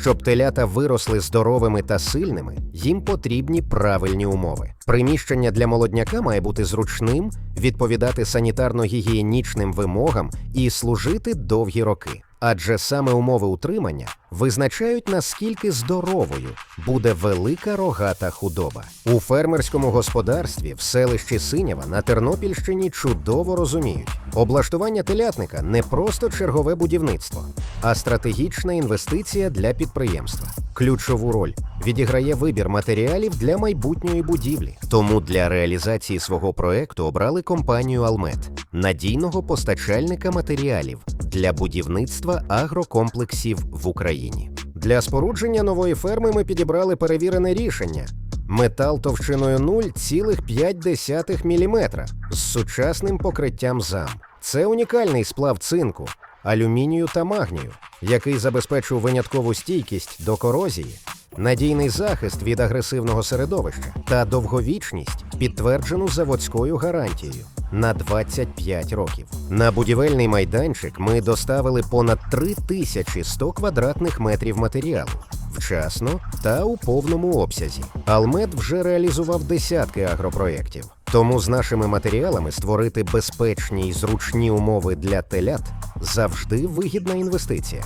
Щоб телята виросли здоровими та сильними, їм потрібні правильні умови. Приміщення для молодняка має бути зручним, відповідати санітарно-гігієнічним вимогам і служити довгі роки. Адже саме умови утримання визначають наскільки здоровою буде велика рогата худоба. У фермерському господарстві в селищі Синява на Тернопільщині чудово розуміють, облаштування телятника не просто чергове будівництво, а стратегічна інвестиція для підприємства. Ключову роль відіграє вибір матеріалів для майбутньої будівлі. Тому для реалізації свого проекту обрали компанію Алмет, надійного постачальника матеріалів для будівництва агрокомплексів в Україні. Для спорудження нової ферми ми підібрали перевірене рішення. Метал товщиною 0,5 мм з сучасним покриттям ЗАМ. Це унікальний сплав цинку, алюмінію та магнію, який забезпечує виняткову стійкість до корозії, надійний захист від агресивного середовища та довговічність, підтверджену заводською гарантією на 25 років. На будівельний майданчик ми доставили понад 3100 квадратних метрів матеріалу. Вчасно та у повному обсязі. Алмет вже реалізував десятки агропроєктів. Тому з нашими матеріалами створити безпечні і зручні умови для телят завжди вигідна інвестиція.